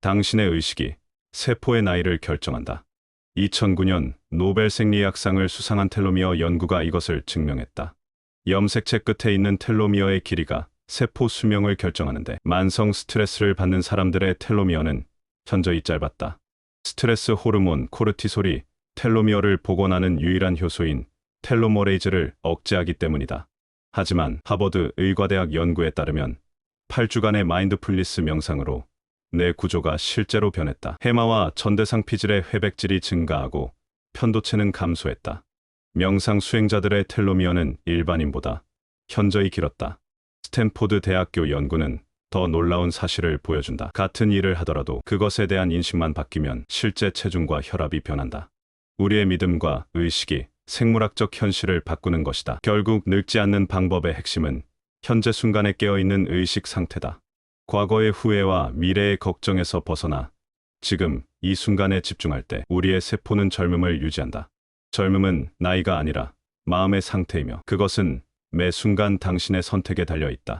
당신의 의식이 세포의 나이를 결정한다. 2009년 노벨 생리학상을 수상한 텔로미어 연구가 이것을 증명했다. 염색체 끝에 있는 텔로미어의 길이가 세포 수명을 결정하는데 만성 스트레스를 받는 사람들의 텔로미어는 현저히 짧았다. 스트레스 호르몬 코르티솔이 텔로미어를 복원하는 유일한 효소인 텔로머레이즈를 억제하기 때문이다. 하지만 하버드 의과대학 연구에 따르면 8주간의 마인드풀리스 명상으로 뇌 구조가 실제로 변했다. 해마와 전대상 피질의 회백질이 증가하고 편도체는 감소했다. 명상 수행자들의 텔로미어는 일반인보다 현저히 길었다. 스탠포드 대학교 연구는 더 놀라운 사실을 보여준다. 같은 일을 하더라도 그것에 대한 인식만 바뀌면 실제 체중과 혈압이 변한다. 우리의 믿음과 의식이 생물학적 현실을 바꾸는 것이다. 결국 늙지 않는 방법의 핵심은 현재 순간에 깨어있는 의식 상태다. 과거의 후회와 미래의 걱정에서 벗어나 지금 이 순간에 집중할 때 우리의 세포는 젊음을 유지한다. 젊음은 나이가 아니라 마음의 상태이며 그것은 매 순간 당신의 선택에 달려 있다.